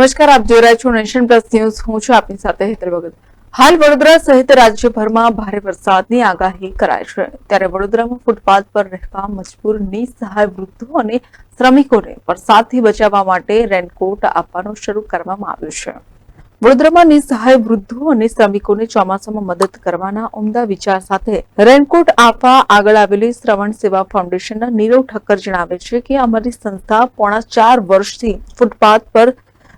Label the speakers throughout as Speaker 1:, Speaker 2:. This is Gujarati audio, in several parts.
Speaker 1: નમસ્કાર, આપ જોઈ રહ્યા છો નેશન પ્લસ ન્યૂઝ. હું છું આપની સાથે હેતર ભગત. હાલ વડોદરા સહિત રાજ્યભરમાં ભારે વરસાદની આગાહી કરાય છે. ત્યારે વડોદરામાં ફૂટપાથ પર રહેવા મજબૂર નિસહાય વૃદ્ધો અને શ્રમિકોને વરસાદથી બચાવવા માટે રેનકોટ આપવાનું શરૂ કરવામાં આવ્યું છે. વડોદરામાં નિસહાય વૃદ્ધો અને શ્રમિકોને ચોમાસામાં મદદ કરવાના ઉમદા વિચાર સાથે રેનકોટ આપવા આગળ આવેલી શ્રવણ સેવા ફાઉન્ડેશનના નીરવ ઠક્કર જણાવે છે કે અમારી સંસ્થા પોણા ચાર વર્ષથી ફૂટપાથ પર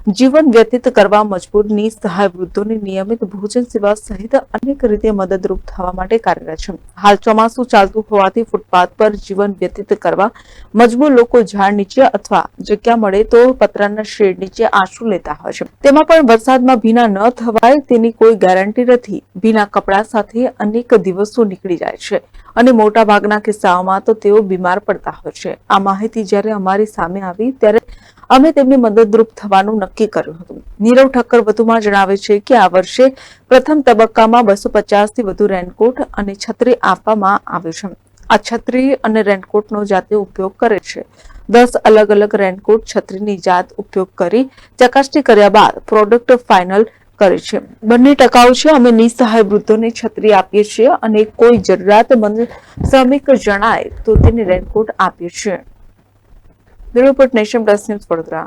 Speaker 1: જીવન વ્યતીત કરવા મજબૂર નિસહાય વૃદ્ધોની નિયમિત ભોજન, સેવા સહિત અનેક રીતે મદદરૂપ થવા માટે કાર્યરત છે. હાલ ચોમાસું ચાલતું હોવાથી ફૂટપાથ પર જીવન વ્યતીત કરવા મજબૂર લોકો ઝાડ નીચે અથવા જગ્યા મળે તો પતરાના શેડ નીચે આશરો લેતા હોય છે. તેમાં પણ વરસાદમાં ભીના ન થવાય તેની કોઈ ગેરંટી નથી. ભીના કપડા સાથે અનેક દિવસો નીકળી જાય છે અને મોટા ભાગના કિસ્સાઓમાં તો તેઓ બીમાર પડતા હોય છે. આ માહિતી જ્યારે અમારી સામે આવી, ત્યારે અમે તેમને મદદરૂપ થવાનું નક્કી કર્યું હતું. નીરવ ઠક્કર વધુમાં જણાવે છે કે આ વર્ષે પ્રથમ તબક્કામાં બસો પચાસથી વધુ રેનકોટ અને છત્રી આપવામાં આવ્યું છે. આ છત્રી અને રેનકોટનો જાતે ઉપયોગ કરે છે. દસ અલગ અલગ રેનકોટ છત્રીની જાત ઉપયોગ કરી ચકાસણી કર્યા બાદ પ્રોડક્ટ ફાઇનલ કરે છે. બંને ટકાઉ છે. અમે નિસહાય વૃદ્ધોને છત્રી આપીએ છીએ અને કોઈ જરૂરિયાતમંદ શ્રમિક જણાય તો તેને રેનકોટ આપીએ છીએ. Bureau nation plus news Vadodara.